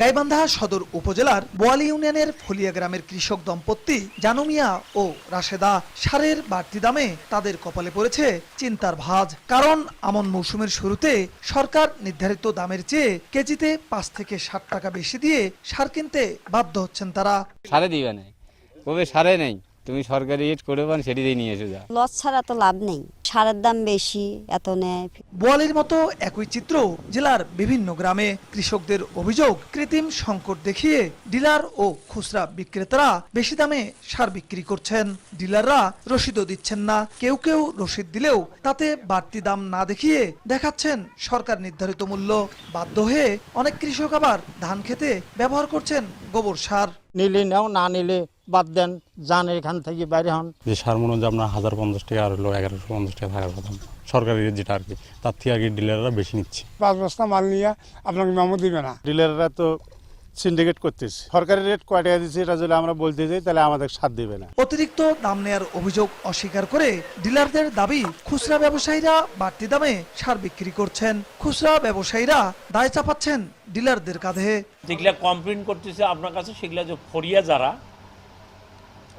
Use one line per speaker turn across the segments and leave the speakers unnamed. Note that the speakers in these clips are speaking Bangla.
গাইবান্ধা সদর উপজেলার বোয়ালি ইউনিয়নের ফলিয়া গ্রামের কৃষক দম্পতি জানুমিয়া ও রাশেদা সারের বাড়তি দামে তাদের কপালে পড়েছে চিন্তার ভাজ। কারণ আমন মৌসুমের শুরুতে সরকার নির্ধারিত দামের চেয়ে কেজিতে পাঁচ থেকে ষাট টাকা বেশি দিয়ে সার কিনতে বাধ্য হচ্ছেন তারা।
সারে দিবে না কবে সারে নেই? তুমি সরকারি রেট করে পান সেটি দিয়ে নিয়ে এসে যা।
লস ছাড়া তো লাভ নেই। সারের দাম বেশি এত নেয়।
বোয়ালির মতো একই চিত্র জেলার বিভিন্ন গ্রামে কৃষকদের অভিযোগ কৃত্রিম সংকট দেখিয়ে ডিলার ও খুচরা বিক্রেতারা বেশি দামে সার বিক্রি করছেন। ডিলাররা রসিদও দিচ্ছেন না। কেউ কেউ রসিদ দিলেও তাতে বাড়তি দাম না দেখিয়ে দেখাচ্ছেন সরকার নির্ধারিত মূল্য। বাধ্য হয়ে অনেক কৃষক আবার ধান খেতে ব্যবহার করছেন গোবর সার।
নিলে নাও না নিলে বাদ দেন যান এখান থেকে বাইরে হন।
যে সার মনে হচ্ছে আপনার হাজার পঞ্চাশ টাকা আর হলো এগারোশো পঞ্চাশ টাকা থাকার কথা। সরকারি রেট যেটা আর কি তার থেকে আর কি ডিলাররা বেশি নিচ্ছে।
পাঁচ বস্তা মাল নিয়ে আপনাকে মেমো দিবে না।
ডিলাররা তো সিন্ডিকেট করতেছে। সরকারি রেট কয় টাকা দিচ্ছে এটা যদি আমরা বলতে যাই তাহলে আমাদের সাথ দেবে না।
অতিরিক্ত দাম নেয়ার অভিযোগ অস্বীকার করে ডিলারদের দাবি খুচরা ব্যবসায়ীরা বাড়তি দামে সার বিক্রি করছেন। খুচরা ব্যবসায়ীরা দায় চাপাচ্ছেন ডিলারদের কাঁধে।
যেগুলা কমপ্লেন করতেছে আপনার কাছে সেগুলা যে ফরিয়া যারা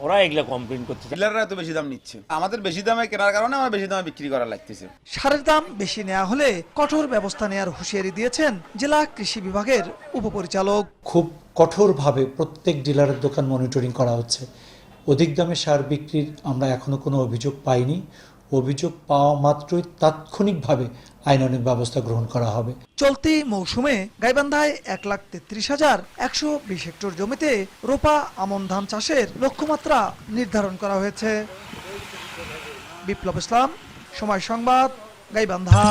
ওরা এগুলা কমপ্লেন করতেছে
ডিলাররা এত বেশি দাম নিচ্ছে। আমাদের বেশি দামে কেনার কারণে আমরা বেশি দামে বিক্রি করা লাগতেছে।
সারের দাম বেশি নেওয়া হলে কঠোর ব্যবস্থা নেওয়ার হুঁশিয়ারি দিয়েছেন জেলা কৃষি বিভাগের উপপরিচালক।
খুব কঠোরভাবে প্রত্যেক ডিলারের দোকান মনিটরিং করা হচ্ছে। অধিক দামে সার বিক্রির আমরা এখনও কোনো অভিযোগ পাইনি। অভিযোগ পাওয়া মাত্রই তাৎক্ষণিকভাবে আইনানুগ ব্যবস্থা গ্রহণ করা হবে।
চলতি মৌসুমে গাইবান্ধায় এক লাখ তেত্রিশ হাজার একশো বিশ হেক্টর জমিতে রোপা আমন ধান চাষের লক্ষ্যমাত্রা নির্ধারণ করা হয়েছে। বিপ্লব ইসলাম, সময় সংবাদ, গাইবান্ধা।